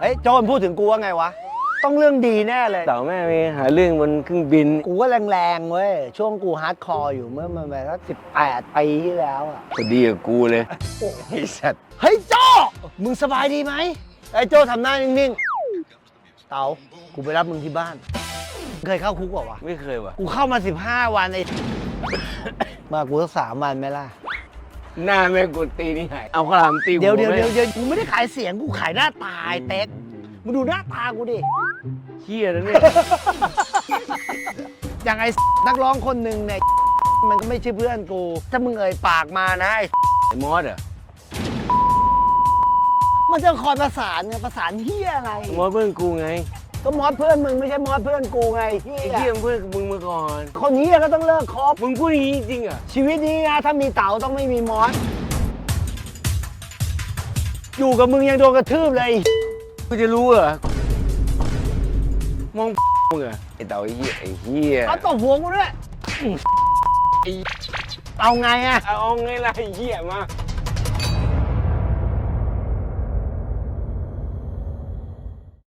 เฮ้ยโจนพูดถึงกูว่าไงวะ ต้องเรื่องดีแน่เลย เต่าแม่มีหาเรื่องบนเครื่องบิน กูก็แรงๆเว้ย ช่วงกูฮาร์ดคอร์อยู่เมื่อมันแบบสิบแปดปีที่แล้วอะ พอดีกับกูเลย ไอ้สัตว์เฮ้ยโจมึงสบายดีไหมไอ้โจทำหน้านิ่งๆ เต๋ากูไปรับมึงที่บ้าน เคยเข้าคุกเปล่าวะ ไม่เคยว่ะ กูเข้ามา 15 วันไอ้ มากูสักสามวันไหมล่ะ หน้าแม่งกูตีนี่หายเอาขาวหลามตีหัเดี๋ยวเดี๋ยวแม่เดี๋ยวเดี๋ยวกูไม่ได้ขายเสียงกูขายหน้าตาไอ้เต็กมึงดูหน้าตากูดิเฮียแล้วเนี่ย อย่างไอ้ นักร้องคนหนึ่งเนี่ย มันก็ไม่ใช่เพื่อนกู ถ้ามึงเอ่ยปากมานะไอ้ไอ้มอสเหรอะมันจะคอยประสานไงประสานเฮียอะไรมอสเพื่อนกูไง ก็มอสเพื่อนมึงไม่ใช่มอสเพื่อนกูไงเฮีไอ้ยเฮียเพื่อนมึงมาก่อน คนนี้ก็ต้องเลิกคบมึงพูดอย่างนี้จริงเหรอะชีวิตนี้นะถ้ามีเต๋าต้องไม่มีมอสอยู่กับมึงยังโดนกระทืบเลยกูจะรู้เหรอมองมึงเหรอะไอ้เต่าไอ้เฮียไอ้เฮียเอาตบหัวกูด้วยไอ้เอาไงอะเอาไงล่ะไอ้เฮียมา